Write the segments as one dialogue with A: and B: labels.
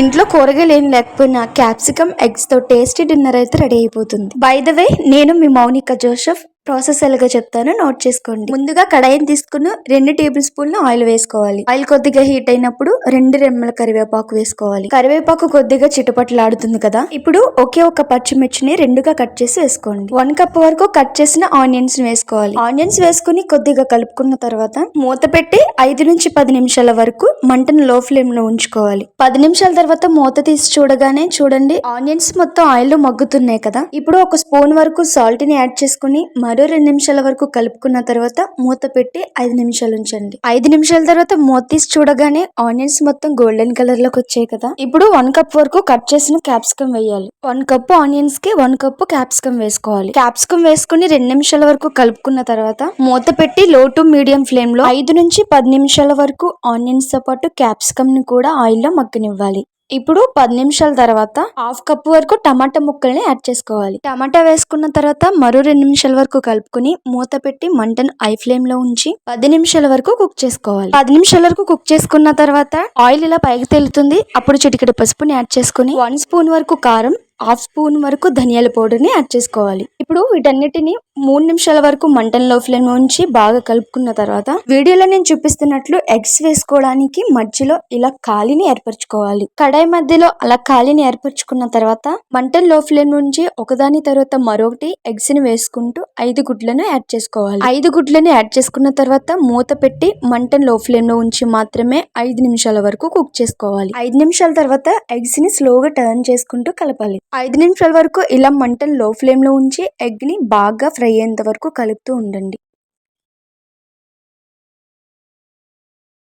A: ఇంట్లో కూరగాయలు ఏం లేకపోయినా క్యాప్సికమ్ ఎగ్స్తో టేస్టీ డిన్నర్ అయితే రెడీ అయిపోతుంది. బై ద వే నేను మీ మౌనిక జోసెఫ్. ప్రాసెస్ ఎలాగో చెప్తాను నోట్ చేసుకోండి. ముందుగా కడాయిని తీసుకుని రెండు టేబుల్ స్పూన్లు ఆయిల్ వేసుకోవాలి. ఆయిల్ కొద్దిగా హీట్ అయినప్పుడు రెండు రెమ్మల కరివేపాకు వేసుకోవాలి. కరివేపాకు కొద్దిగా చిటపట్లాడుతుంది కదా? ఇప్పుడు ఒకే ఒక పచ్చిమిర్చిని రెండుగా కట్ చేసి వేసుకోండి. వన్ కప్ వరకు కట్ చేసిన ఆనియన్స్ వేసుకోవాలి. ఆనియన్స్ వేసుకుని కొద్దిగా కలుపుకున్న తర్వాత మూత పెట్టి ఐదు నుంచి పది నిమిషాల వరకు మంటను లో ఫ్లేమ్లో ఉంచుకోవాలి. పది నిమిషాల తర్వాత మూత తీసి చూడగానే చూడండి ఆనియన్స్ మొత్తం ఆయిల్లో మగ్గుతున్నాయి కదా? ఇప్పుడు ఒక స్పూన్ వరకు సాల్ట్ని యాడ్ చేసుకుని మరో రెండు నిమిషాల వరకు కలుపుకున్న తర్వాత మూత పెట్టి ఐదు నిమిషాలు ఉంచండి. ఐదు నిమిషాల తర్వాత మూత తీసి చూడగానే ఆనియన్స్ మొత్తం గోల్డెన్ కలర్లోకి వచ్చాయి కదా. ఇప్పుడు వన్ కప్ వరకు కట్ చేసిన క్యాప్సికమ్ వేయాలి. వన్ కప్ ఆనియన్స్కి వన్ కప్ క్యాప్సికమ్ వేసుకోవాలి. క్యాప్సికమ్ వేసుకుని రెండు నిమిషాల వరకు కలుపుకున్న తర్వాత మూత పెట్టి లో టు మీడియం ఫ్లేమ్లో ఐదు నుంచి పది నిమిషాల వరకు ఆనియన్స్తో పాటు క్యాప్సికమ్ని కూడా ఆయిల్లో మగ్గనివ్వాలి. ఇప్పుడు పది నిమిషాల తర్వాత హాఫ్ కప్ వరకు టమాటా ముక్కల్ని యాడ్ చేసుకోవాలి. టమాటా వేసుకున్న తర్వాత మరో రెండు నిమిషాల వరకు కలుపుకుని మూత పెట్టి మంటను ఐ ఫ్లేమ్లో ఉంచి పది నిమిషాల వరకు కుక్ చేసుకోవాలి. పది నిమిషాల వరకు కుక్ చేసుకున్న తర్వాత ఆయిల్ ఇలా పైకి తేలుతుంది. అప్పుడు చిటికెడు పసుపుని యాడ్ చేసుకుని వన్ స్పూన్ వరకు కారం హాఫ్ స్పూన్ వరకు ధనియాల పౌడర్ని యాడ్ చేసుకోవాలి. ఇప్పుడు వీటన్నిటిని మూడు నిమిషాల వరకు మంటల్లో ఫ్లేమ్ ఉంచి బాగా కలుపుకున్న తర్వాత వీడియోలో నేను చూపిస్తున్నట్లు ఎగ్స్ వేసుకోవడానికి మధ్యలో ఇలా ఖాళీని ఏర్పరచుకోవాలి. కడాయి మధ్యలో అలా ఖాళీని ఏర్పరచుకున్న తర్వాత మంటన్లో ఫ్లేమ్ నుంచి ఒకదాని తర్వాత మరొకటి ఎగ్స్ని వేసుకుంటూ ఐదు గుడ్లను యాడ్ చేసుకోవాలి. ఐదు గుడ్లను యాడ్ చేసుకున్న తర్వాత మూత పెట్టి మంటన్లో ఫ్లేమ్లో ఉంచి మాత్రమే ఐదు నిమిషాల వరకు కుక్ చేసుకోవాలి. ఐదు నిమిషాల తర్వాత ఎగ్స్ని స్లోగా టర్న్ చేసుకుంటూ కలపాలి. ఐదు నిమిషాల వరకు ఇలా మంటన్లో ఫ్లేమ్లో ఉంచి ఎగ్ని బాగా ఫ్రై అయ్యేంత వరకు కలుపుతూ ఉండండి.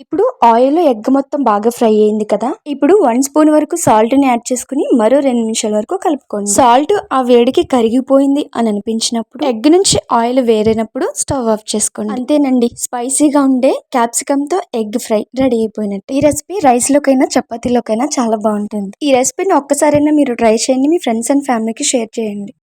A: ఇప్పుడు ఆయిల్ ఎగ్ మొత్తం బాగా ఫ్రై అయింది కదా? ఇప్పుడు వన్ స్పూన్ వరకు సాల్ట్ని యాడ్ చేసుకుని మరో రెండు నిమిషాల వరకు కలుపుకోండి. సాల్ట్ ఆ వేడికి కరిగిపోయింది అని అనిపించినప్పుడు ఎగ్ నుంచి ఆయిల్ వేరేనప్పుడు స్టవ్ ఆఫ్ చేసుకోండి. అంతేనండి. స్పైసీగా ఉండే క్యాప్సికమ్తో ఎగ్ ఫ్రై రెడీ అయిపోయినట్టు. ఈ రెసిపీ రైస్ లోకైనా చపాతీలోకైనా చాలా బాగుంటుంది. ఈ రెసిపీని ఒక్కసారైనా మీరు ట్రై చేయండి. మీ ఫ్రెండ్స్ అండ్ ఫ్యామిలీకి షేర్ చేయండి.